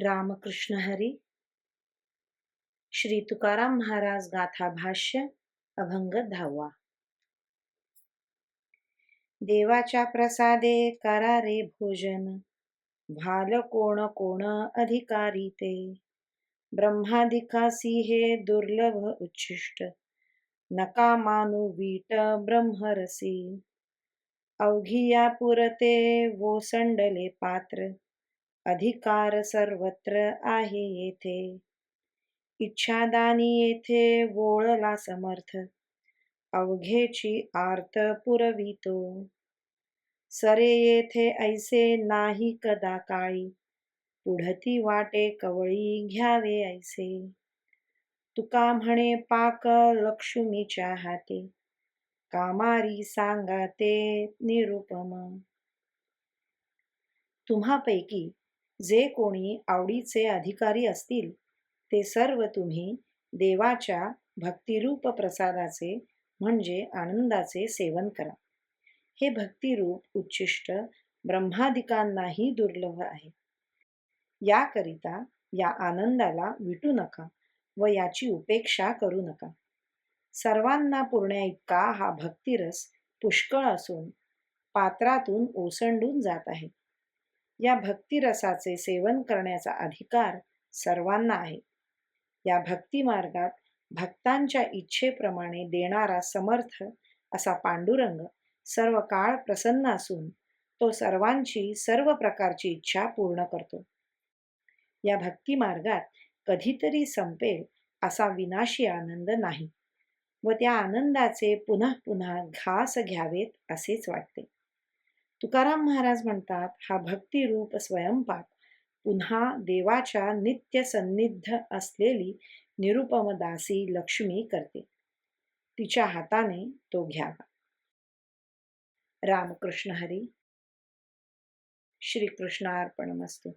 रामकृष्ण हरी। श्री तुकाराम महाराज गाथा भाष्य अभंग धावा देवाच्या प्रसादे करारे भोजन भाल कोण कोण अधिकारी ते। ब्रह्माधिकासी हे दुर्लभ उच्छिष्ट नका मानू वीट ब्रह्मरसी। अवघिया पुरते वोसंडले पात्र अधिकार सर्वत्र आहे येथे. इच्छादानी येथे वोळला समर्थ अवघेची आर्त पुरवितो. सरे येथे ऐसे नाही कदा काळी पुढती वाटे कवळी घ्यावे ऐसे. तुका म्हणे पाक लक्ष्मीच्या हाते कामारी सांगा ते निरुपम. तुम्हापैकी जे कोणी आवडीचे अधिकारी असतील ते सर्व तुम्ही देवाच्या भक्तिरूप प्रसादाचे म्हणजे आनंदाचे सेवन करा. हे भक्तिरूप उच्चिष्ट ब्रह्मादिकांनाही दुर्लभ आहे. याकरिता या आनंदाला विटू नका व याची उपेक्षा करू नका. सर्वांना पुरण्या इतका हा भक्तिरस पुष्कळ असून पात्रातून ओसंडून जात आहे. या भक्तिरसाचे सेवन करण्याचा अधिकार सर्वांना आहे. या भक्तिमार्गात भक्तांच्या इच्छेप्रमाणे देणारा समर्थ असा पांडुरंग सर्व काळ प्रसन्न असून तो सर्वांची सर्व प्रकारची इच्छा पूर्ण करतो. या भक्तिमार्गात कधीतरी संपेल असा विनाशी आनंद नाही व त्या आनंदाचे पुन्हा पुन्हा घास घ्यावेत असेच वाटते. तुकाराम महाराज म्हणतात हा भक्तिरूप स्वयंपाक. पुन्हा देवाच्या नित्य सन्निध असलेली निरुपम दासी लक्ष्मी करते. तिच्या हाताने तो घ्यावा. रामकृष्ण हरी. श्रीकृष्णार्पणमस्तू.